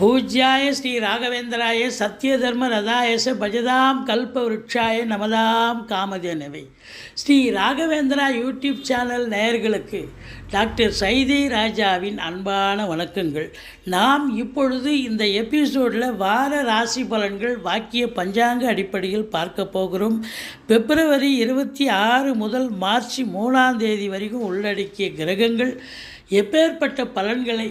பூஜ்யாய ஸ்ரீ ராகவேந்திராய சத்ய தர்ம ரதாயச பஜதாம் கல்ப விருட்சாய நமதாம் காமதேனவை ஸ்ரீ ராகவேந்திரா யூடியூப் சேனல் நேயர்களுக்கு டாக்டர் சைதை ராஜாவின் அன்பான வணக்கங்கள். நாம் இப்பொழுது இந்த எபிசோடில் வார ராசி பலன்கள் வாக்கிய பஞ்சாங்க அடிப்படையில் பார்க்க போகிறோம். பிப்ரவரி இருபத்தி ஆறு முதல் மார்ச் மூணாம் தேதி வரைக்கும் உள்ளடக்கிய கிரகங்கள் எப்பேற்பட்ட பலன்களை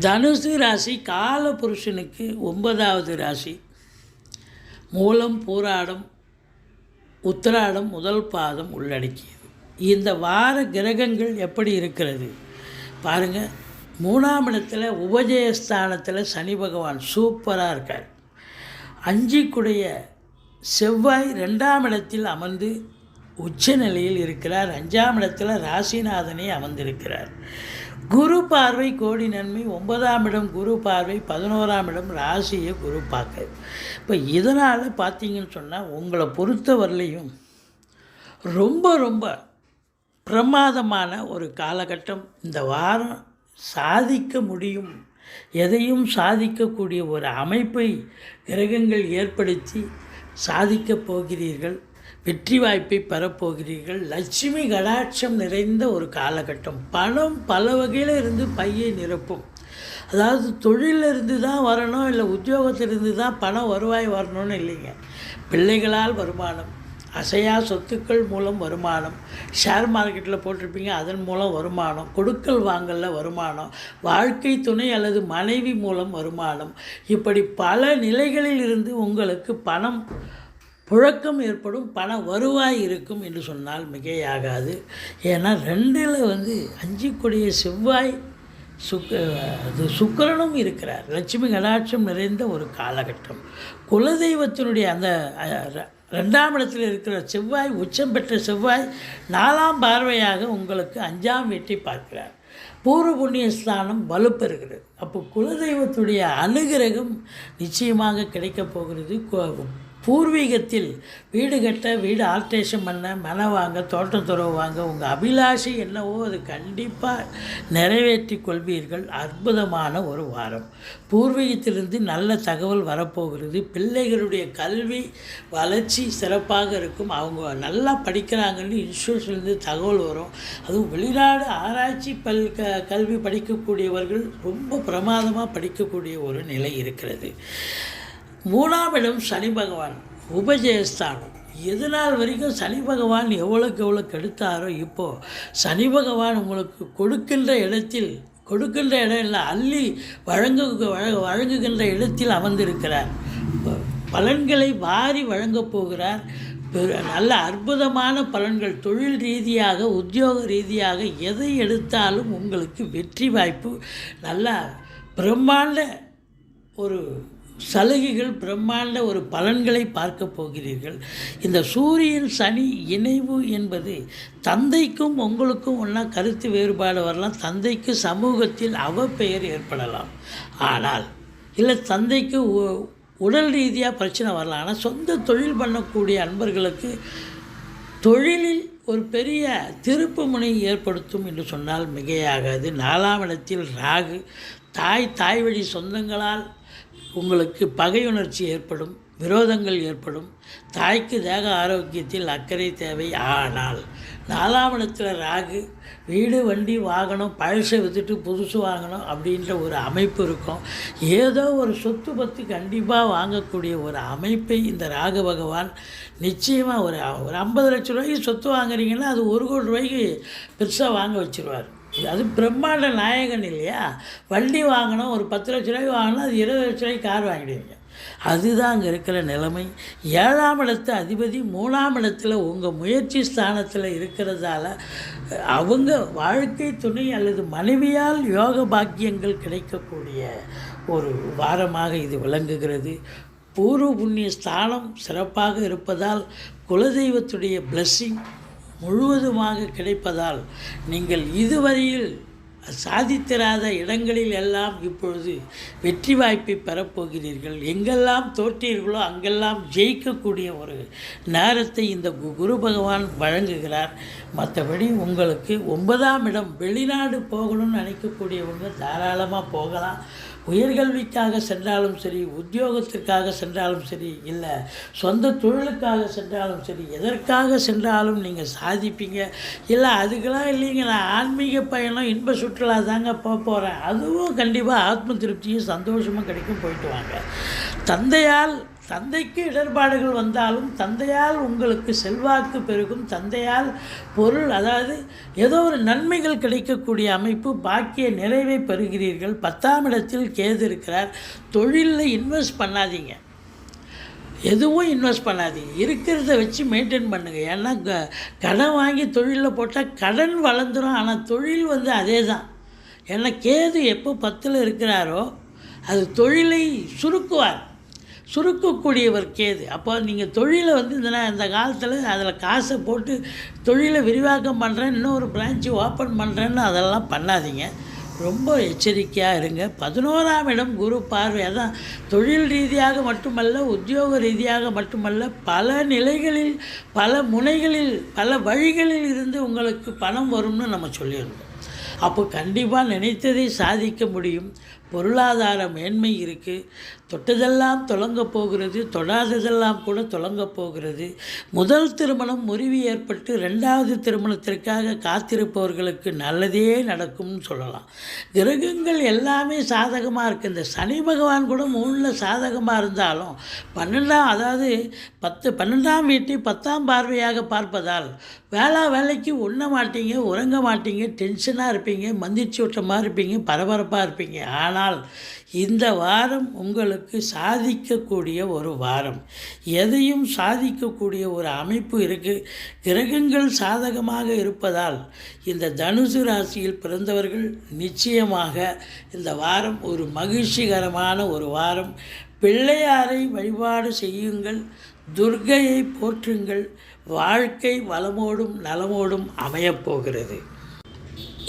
தனுசு ராசி கால புருஷனுக்கு ஒன்பதாவது ராசி. மூலம் பூராடம் உத்திராடம் முதல் பாதம் உள்ளடக்கியது. இந்த வார கிரகங்கள் எப்படி இருக்கிறது? பாருங்கள் மூணாம் இடத்துல உபஜயஸ்தானத்தில் சனி பகவான் சூப்பராக இருக்கார். அஞ்சிக்குடைய செவ்வாய் ரெண்டாம் இடத்தில் அமர்ந்து உச்ச நிலையில் இருக்கிறார். அஞ்சாம் இடத்தில் ராசிநாதனே அமர்ந்திருக்கிறார். குரு பார்வை கோடி நன்மை ஒன்பதாம் இடம் குரு பார்வை பதினோராம் இடம் ராசியை குரு பார்க்க. இப்போ இதனால் பார்த்தீங்கன்னு சொன்னால் உங்களை பொறுத்தவரையிலையும் ரொம்ப ரொம்ப பிரமாதமான ஒரு காலகட்டம். இந்த வாரம் சாதிக்க முடியும். எதையும் சாதிக்கக்கூடிய ஒரு அமைப்பை கிரகங்கள் ஏற்படுத்தி சாதிக்கப் போகிறீர்கள். வெற்றி வாய்ப்பை பெறப்போகிறீர்கள். லட்சுமி கடாட்சம் நிறைந்த ஒரு காலகட்டம். பணம் பல வகையில் இருந்து பையை நிரப்பும். அதாவது தொழிலில் இருந்து தான் வரணும் இல்லை உத்தியோகத்திலிருந்து தான் பணம் வருவாய் வரணும்னு இல்லைங்க. பிள்ளைகளால் வருமானம் அசையா சொத்துக்கள் மூலம் வருமானம் ஷேர் மார்க்கெட்டில் போட்டிருப்பீங்க அதன் மூலம் வருமானம் கொடுக்கல் வாங்கலில் வருமானம் வாழ்க்கை துணை அல்லது மனைவி மூலம் வருமானம். இப்படி பல நிலைகளில் இருந்து உங்களுக்கு பணம் புழக்கம் ஏற்படும் பண வருவாய் இருக்கும் என்று சொன்னால் மிகையாகாது. ஏன்னா ரெண்டில் வந்து அஞ்சுக்குடைய செவ்வாய் சுக்க அது சுக்கரனும் இருக்கிறார். லட்சுமி கடாட்சம் நிறைந்த ஒரு காலகட்டம். குலதெய்வத்தினுடைய அந்த ரெண்டாம் இடத்தில் இருக்கிற செவ்வாய் உச்சம் பெற்ற செவ்வாய் நாலாம் பார்வையாக உங்களுக்கு அஞ்சாம் வீட்டை பார்க்கிறார். பூர்வ புண்ணிய ஸ்தானம் வலுப்பெறுகிறது. அப்போ குலதெய்வத்துடைய அனுகிரகம் நிச்சயமாக கிடைக்கப் போகிறது. பூர்வீகத்தில் வீடு கட்ட வீடு ஆல்ட்ரேஷன் பண்ண மனை வாங்க தோட்டம் துறவு வாங்க உங்கள் அபிலாஷை என்னவோ அது கண்டிப்பாக நிறைவேற்றி கொள்வீர்கள். அற்புதமான ஒரு வாரம். பூர்வீகத்திலிருந்து நல்ல தகவல் வரப்போகிறது. பிள்ளைகளுடைய கல்வி வளர்ச்சி சிறப்பாக இருக்கும். அவங்க நல்லா படிக்கிறாங்கன்னு இன்ஸ்டியூஷன்லேருந்து தகவல் வரும். அதுவும் வெளிநாடு ஆராய்ச்சி பல் க கல்வி படிக்கக்கூடியவர்கள் ரொம்ப பிரமாதமாக படிக்கக்கூடிய ஒரு நிலை இருக்கிறது. மூணாம் இடம் சனி பகவான் உபஜயஸ்தானம். எது நாள் வரைக்கும் சனி பகவான் எவ்வளோக்கு எவ்வளோ கெடுத்தாரோ இப்போது சனி பகவான் உங்களுக்கு கொடுக்கின்ற இடத்தில் கொடுக்கின்ற இடம் இல்லை அள்ளி வழங்கு வழங்க வழங்குகின்ற இடத்தில் அமர்ந்திருக்கிறார். பலன்களை வாரி வழங்கப் போகிறார். பெரு- நல்ல அற்புதமான பலன்கள் தொழில் ரீதியாக உத்தியோக ரீதியாக எதை எடுத்தாலும் உங்களுக்கு வெற்றி வாய்ப்பு நல்லா பிரம்மாண்ட ஒரு சலுகைகள் பிரம்மாண்ட ஒரு பலன்களை பார்க்க போகிறீர்கள். இந்த சூரியன் சனி இணைவு என்பது தந்தைக்கும் உங்களுக்கும் ஒன்றா கருத்து வேறுபாடு வரலாம். தந்தைக்கு சமூகத்தில் அவப்பெயர் ஏற்படலாம். ஆனால் இல்லை தந்தைக்கு உ- உடல் ரீதியாக பிரச்சனை வரலாம். ஆனால் சொந்த தொழில் பண்ணக்கூடிய அன்பர்களுக்கு தொழிலில் ஒரு பெரிய திருப்பு முனை ஏற்படுத்தும் என்று சொன்னால் மிகையாகாது. நாலாம் இடத்தில் ராகு தாய் தாய் வழி சொந்தங்களால் உங்களுக்கு பகையுணர்ச்சி ஏற்படும் விரோதங்கள் ஏற்படும் தாய்க்கு தேக ஆரோக்கியத்தில் அக்கறை தேவை. ஆனால் நாலாம் இடத்துல ராகு வீடு வண்டி வாகனம் பழசை விற்றுட்டு புதுசு வாங்கணும் அப்படின்ற ஒரு அமைப்பு இருக்கும். ஏதோ ஒரு சொத்து பத்து கண்டிப்பாக வாங்கக்கூடிய ஒரு அமைப்பை இந்த ராகு பகவான் நிச்சயமாக ஒரு ஒரு ஐம்பது லட்ச ரூபாய்க்கு சொத்து வாங்குறீங்கன்னா அது ஒரு கோடி ரூபாய்க்கு பெருசாக வாங்க வச்சிருவார். அது பிரம்மாண்ட நாயகன் இல்லையா? வண்டி வாங்கினோம் ஒரு பத்து லட்ச ரூபாய் வாங்கினா அது இருபது லட்ச ரூபாய்க்கு கார் வாங்கிடுவீங்க அதுதான் அங்கே இருக்கிற நிலைமை. ஏழாம் இடத்து அதிபதி மூணாம் இடத்துல உங்கள் முயற்சி ஸ்தானத்தில் இருக்கிறதால அவங்க வாழ்க்கை துணை அல்லது மனைவியால் யோக பாக்கியங்கள் கிடைக்கக்கூடிய ஒரு வாரமாக இது விளங்குகிறது. பூர்வ புண்ணிய ஸ்தானம் சிறப்பாக இருப்பதால் குலதெய்வத்துடைய பிளஸ்ஸிங் முழுவதுமாக கிடைப்பதால் நீங்கள் இதுவரையில் சாதித்திராத இடங்களில் எல்லாம் இப்பொழுது வெற்றி வாய்ப்பை பெறப்போகிறீர்கள். எங்கெல்லாம் தோற்றீர்களோ அங்கெல்லாம் ஜெயிக்கக்கூடிய ஒரு நேரத்தை இந்த கு- குரு பகவான் வழங்குகிறார். மற்றபடி உங்களுக்கு ஒன்பதாம் இடம் வெளிநாடு போகணும்னு நினைக்கக்கூடியவங்க தாராளமாக போகலாம். உயர்கல்விக்காக சென்றாலும் சரி உத்தியோகத்திற்காக சென்றாலும் சரி இல்லை சொந்த தொழிலுக்காக சென்றாலும் சரி எதற்காக சென்றாலும் நீங்கள் சாதிப்பீங்க இல்லை அதுக்கெல்லாம் இல்லைங்க நான் ஆன்மீக பயணம் இன்ப சுற்றுலா தாங்க போக போகிறேன் அதுவும் கண்டிப்பாக ஆத்ம திருப்தியும் சந்தோஷமும் கிடைக்கும் போயிட்டு வாங்க. தந்தையால் தந்தைக்கு இடர்பாடுகள் வந்தாலும் தந்தையால் உங்களுக்கு செல்வாக்கு பெருகும் தந்தையால் பொருள் அதாவது ஏதோ ஒரு நன்மைகள் கிடைக்கக்கூடிய அமைப்பு பாக்கிய நிறைவை பெறுகிறீர்கள். பத்தாம் இடத்தில் கேது இருக்கிறார். தொழிலில் இன்வெஸ்ட் பண்ணாதீங்க. எதுவும் இன்வெஸ்ட் பண்ணாதீங்க. இருக்கிறத வச்சு மெயின்டைன் பண்ணுங்கள் ஏன்னா க- கடன் வாங்கி தொழிலில் போட்டால் கடன் வளர்ந்துடும் ஆனால் தொழில் வந்து அதே தான் ஏன்னா கேது எப்போ பத்தில் இருக்கிறாரோ அது தொழிலை சுருக்குவார். சுருக்கக்கூடியவர் கேது அப்போ நீங்கள் தொழிலை வந்து இந்த இந்த காலத்தில் அதில் காசை போட்டு தொழிலை விரிவாக்கம் பண்ணுறேன் இன்னொரு பிரான்ச்சு ஓப்பன் பண்ணுறேன்னு அதெல்லாம் பண்ணாதீங்க. ரொம்ப எச்சரிக்கையாக இருங்க. பதினோராம் இடம் குரு பார்வை. அதான் தொழில் ரீதியாக மட்டுமல்ல உத்தியோக ரீதியாக மட்டுமல்ல பல நிலைகளில் பல முனைகளில் பல வழிகளில் இருந்து உங்களுக்கு பணம் வரும்னு நம்ம சொல்லியிருந்தோம். அப்போ கண்டிப்பாக நினைத்ததை சாதிக்க முடியும். பொருளாதார மேன்மை இருக்குது தொட்டதெல்லாம் தொடங்க போகிறது தொடாததெல்லாம் கூட தொடங்க போகிறது. முதல் திருமணம் முறிவு ஏற்பட்டு ரெண்டாவது திருமணத்திற்காக காத்திருப்பவர்களுக்கு நல்லதே நடக்கும்னு சொல்லலாம். கிரகங்கள் எல்லாமே சாதகமாக இருக்குது இந்த சனி பகவான் கூட மூணில் சாதகமாக இருந்தாலும் பன்னெண்டாம் அதாவது பத்து பன்னெண்டாம் வீட்டை பத்தாம் பார்வையாக பார்ப்பதால் வேளா வேலைக்கு உண்ண மாட்டீங்க உறங்க மாட்டீங்க டென்ஷனாக இருப்பீங்க. இருப்பீங்க விட்ட மாதிரி இருப்பீங்க பரபரப்பாக இருப்பீங்க. ஆனால் இந்த வாரம் உங்களுக்கு சாதிக்கக்கூடிய ஒரு வாரம். எதையும் சாதிக்கக்கூடிய ஒரு அமைப்பு இருக்குது கிரகங்கள் சாதகமாக இருப்பதால் இந்த தனுசு ராசியில் பிறந்தவர்கள் நிச்சயமாக இந்த வாரம் ஒரு மகிழ்ச்சிகரமான ஒரு வாரம். பிள்ளையாரை வழிபாடு செய்யுங்கள். துர்கையை போற்றுங்கள். வாழ்க்கை வளமோடும் நலமோடும் அமையப்போகிறது